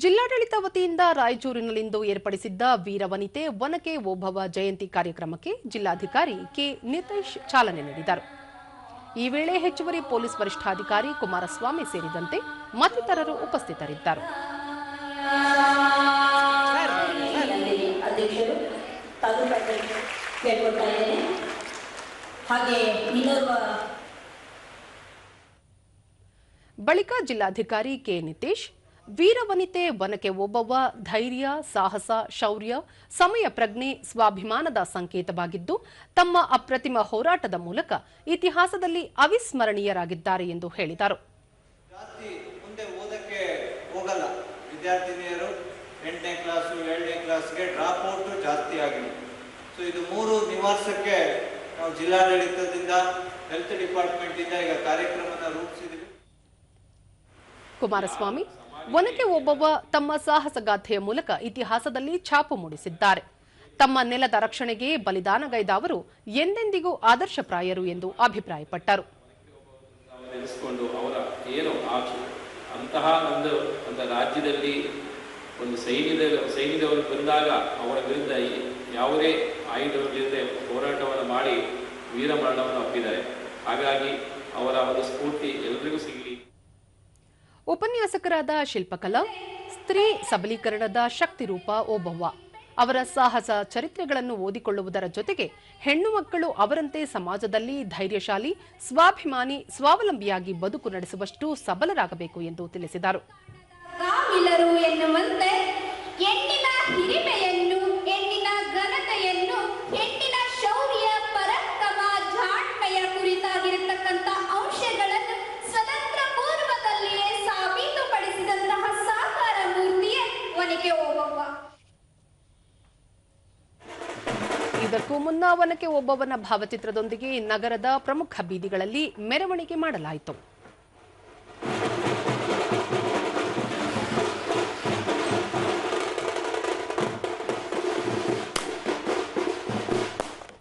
ಜಿಲ್ಲಾಡಳಿತ ವತಿಯಿಂದ ರಾಯಚೂರಿನಲ್ಲಿಂದು ಏರ್ಪಡಿಸಿದ್ದ ವೀರವನಿತೆ ವನಕೆ ಓಭವ ಜಯಂತಿ ಕಾರ್ಯಕ್ರಮಕ್ಕೆ ಜಿಲ್ಲಾಧಿಕಾರಿ ಕೆ ನಿತೇಶ್ ಚಾಲನೆ ನೀಡಿದರು. ಈ ವೇಳೆ ಹೆಚ್ಚುವರಿ ಪೊಲೀಸ್ ವರಿಷ್ಠಾಧಿಕಾರಿ ಕುಮಾರಸ್ವಾಮಿ ಸೇರಿದಂತೆ ಮತ್ತಿತರರು ಉಪಸ್ಥಿತರಿದ್ದರು. ಬಳಿಕ ಜಿಲ್ಲಾಧಿಕಾರಿ ಕೆ ನಿತೇಶ್ ವೀರವನಿತೆ ವನಕೆ ಒಬ್ಬವ್ವ ಧೈರ್ಯ ಸಾಹಸ ಶೌರ್ಯ ಸಮಯ ಪ್ರಜ್ಞೆ ಸ್ವಾಭಿಮಾನದ ಸಂಕೇತವಾಗಿದ್ದು ತಮ್ಮ ಅಪ್ರತಿಮ ಹೋರಾಟದ ಮೂಲಕ ಇತಿಹಾಸದಲ್ಲಿ ಅವಿಸ್ಮರಣೀಯರಾಗಿದ್ದಾರೆ ಎಂದು ಹೇಳಿದರು. ಜಾಸ್ತಿ ಮುಂದೆ ಓದಕ್ಕೆ ಹೋಗಲ್ಲ. ವಿದ್ಯಾರ್ಥಿನಿಯರು ಎಂಟನೇ ಕ್ಲಾಸು ಏಳನೇ ಕ್ಲಾಸ್ಗೆ ಡ್ರಾಪ್ ಔಟು ಜಾಸ್ತಿ ಆಗಿದೆ. ಸೊ ಇದು ಮೂರು ನಿವಾರಿಸಕ್ಕೆ ನಾವು ಜಿಲ್ಲಾಡಳಿತದಿಂದ ಹೆಲ್ತ್ ಡಿಪಾರ್ಟ್ಮೆಂಟಿಂದ ಈಗ ಕಾರ್ಯಕ್ರಮನ ರೂಪಿಸಿದ್ದೀವಿ. ಕುಮಾರಸ್ವಾಮಿ ಒನಕೆ ಒಬ್ಬವ ತಮ್ಮ ಸಾಹಸಗಾಥೆಯ ಮೂಲಕ ಇತಿಹಾಸದಲ್ಲಿ ಛಾಪು ಮೂಡಿಸಿದ್ದಾರೆ. ತಮ್ಮ ನೆಲದ ರಕ್ಷಣೆಗೆ ಬಲಿದಾನಗೈದ ಅವರು ಎಂದೆಂದಿಗೂ ಆದರ್ಶಪ್ರಾಯರು ಎಂದು ಅಭಿಪ್ರಾಯಪಟ್ಟರು. ಅಂತಹ ಒಂದು ಒಂದು ರಾಜ್ಯದಲ್ಲಿ ಒಂದು ಸೈನ್ಯದ, ಸೈನ್ಯದವರು ಬಂದಾಗ ಅವರ ವಿರುದ್ಧ ಯಾವುದೇ ಆಯುಧಗಳ ಆಯುಧಗಳಿಲ್ಲದೆ ಹೋರಾಟವನ್ನು ಮಾಡಿ ವೀರಮರಣವನ್ನು ಅಪ್ಪಿದ್ದಾರೆ ಹಾಗಾಗಿ ಅವರ ಒಂದು ಸ್ಫೂರ್ತಿ ಎಲ್ಲರಿಗೂ ಸಿಗಲಿ. ಉಪನ್ಯಾಸಕರಾದ ಶಿಲ್ಪಕಲಾ, ಸ್ತ್ರೀ ಸಬಲೀಕರಣದ ಶಕ್ತಿ ರೂಪ ಓಬವ್ವ. ಅವರ ಸಾಹಸ ಚರಿತ್ರೆಗಳನ್ನು ಓದಿಕೊಳ್ಳುವುದರ ಜೊತೆಗೆ ಹೆಣ್ಣು ಮಕ್ಕಳು ಅವರಂತೆ ಸಮಾಜದಲ್ಲಿ ಧೈರ್ಯಶಾಲಿ, ಸ್ವಾಭಿಮಾನಿ, ಸ್ವಾವಲಂಬಿಯಾಗಿ ಬದುಕು ನಡೆಸುವಷ್ಟು ಸಬಲರಾಗಬೇಕು ಎಂದು ತಿಳಿಸಿದರು. ಇದಕ್ಕೂ ಮುನ್ನ ಒನಕೆ ಒಬ್ಬವನ ಭಾವಚಿತ್ರದೊಂದಿಗೆ ನಗರದ ಪ್ರಮುಖ ಬೀದಿಗಳಲ್ಲಿ ಮೆರವಣಿಗೆ ಮಾಡಲಾಯಿತು.